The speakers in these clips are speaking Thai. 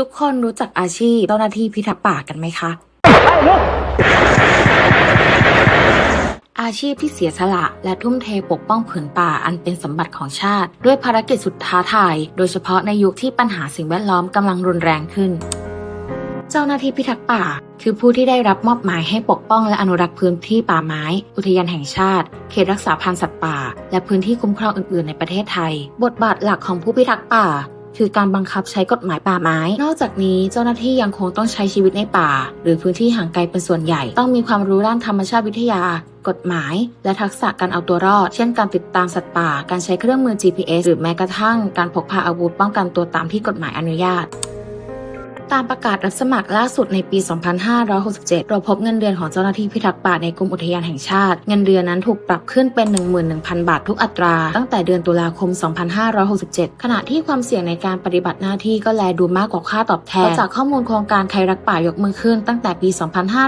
ทุกคนรู้จักอาชีพเจ้าหน้าที่พิทักษ์ป่ากันไหมคะ อาชีพที่เสียสละและทุ่มเทปกป้องผืนป่าอันเป็นสมบัติของชาติ ด้วยภารกิจสุดท้าทาย โดยเฉพาะในยุคที่ปัญหาสิ่งแวดล้อมกำลังรุนแรงขึ้น เจ้าหน้าที่พิทักษ์ป่า คือผู้ที่ได้รับมอบหมายให้ปกป้องและอนุรักษ์พื้นที่ป่าไม้ อุทยานแห่งชาติ เขตรักษาพันธุ์สัตว์ป่า และพื้นที่คุ้มครองอื่น ๆ ในประเทศไทย บทบาทหลักของผู้พิทักษ์ป่า คือการบังคับใช้กฎหมายป่าไม้ นอกจากนี้เจ้าหน้าที่ยังคงต้องใช้ชีวิตในป่า หรือพื้นที่ห่างไกลเป็นส่วนใหญ่ ต้องมีความรู้ด้านธรรมชาติวิทยา กฎหมาย และทักษะการเอาตัวรอด เช่นการติดตามสัตว์ป่า การใช้เครื่องมือ GPS หรือแม้กระทั่งการพกพาอาวุธป้องกันตัวตามที่กฎหมายอนุญาต ตามประกาศรับสมัครล่าสุดในปี 2567 เราพบเงินเดือนของเจ้าหน้าที่พิทักษ์ป่าในกรมอุทยานแห่งชาติ เงินเดือนนั้นถูกปรับขึ้นเป็น 11,000 บาททุกอัตรา ตั้งแต่เดือนตุลาคม 2567 ขณะที่ความเสี่ยงในการปฏิบัติหน้าที่ก็แลดูมากกว่าค่าตอบแทนจากข้อมูลโครงการใครรักป่ายกมือขึ้น ตั้งแต่ปี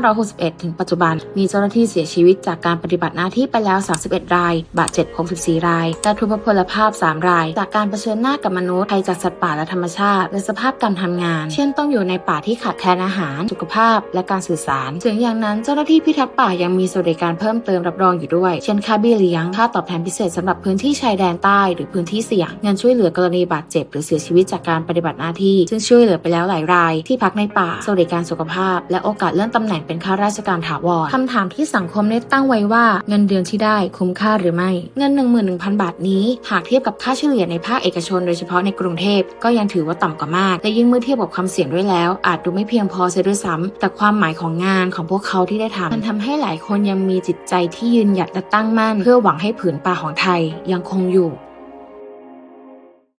2561 ถึงปัจจุบัน มีเจ้าหน้าที่เสียชีวิตจากการปฏิบัติหน้าที่ไปแล้ว 31 ราย บาดเจ็บ 64 ราย และทุพพลภาพ 3 ราย จากการเผชิญหน้ากับมนุษย์ภัยจากสัตว์ป่าและธรรมชาติและสภาพการทำงาน เช่นต้องอยู่ในป่าที่ขาดแคลนอาหาร สุขภาพ และการสื่อสาร ถึงอย่างนั้นเจ้าหน้าที่พิทักษ์ป่ายังมีสวัสดิการเพิ่มเติมรับรองอยู่ด้วย เช่นค่าเบี้ยเลี้ยง ค่าตอบแทนพิเศษสำหรับพื้นที่ชายแดนใต้ หรือพื้นที่เสี่ยง เงินช่วยเหลือกรณีบาดเจ็บ หรือเสียชีวิตจากการปฏิบัติหน้าที่ ซึ่งช่วยเหลือไปแล้วหลายราย ที่พักในป่า สวัสดิการสุขภาพ และโอกาสเลื่อนตำแหน่งเป็นข้าราชการถาวรคำถามที่สังคมได้ตั้งไว้ว่าเงินเดือนที่ได้คุ้มค่าหรือไม่ เงิน 11,000 บาทนี้หากเทียบกับค่าเฉลี่ยในภาคเอกชน โดยเฉพาะในกรุงเทพก็ยังถือว่าต่ำกว่ามากและยิ่งเมื่อเทียบกับความเสี่ยงด้วยแล้ว อาจดูไม่เพียงพอเสียด้วยซ้ำแต่ความหมายของงานของพวกเขาที่ได้ทำมันทำให้หลายคนยังมีจิตใจที่ยืนหยัดและตั้งมั่น เพื่อหวังให้ผืนป่าของไทยยังคงอยู่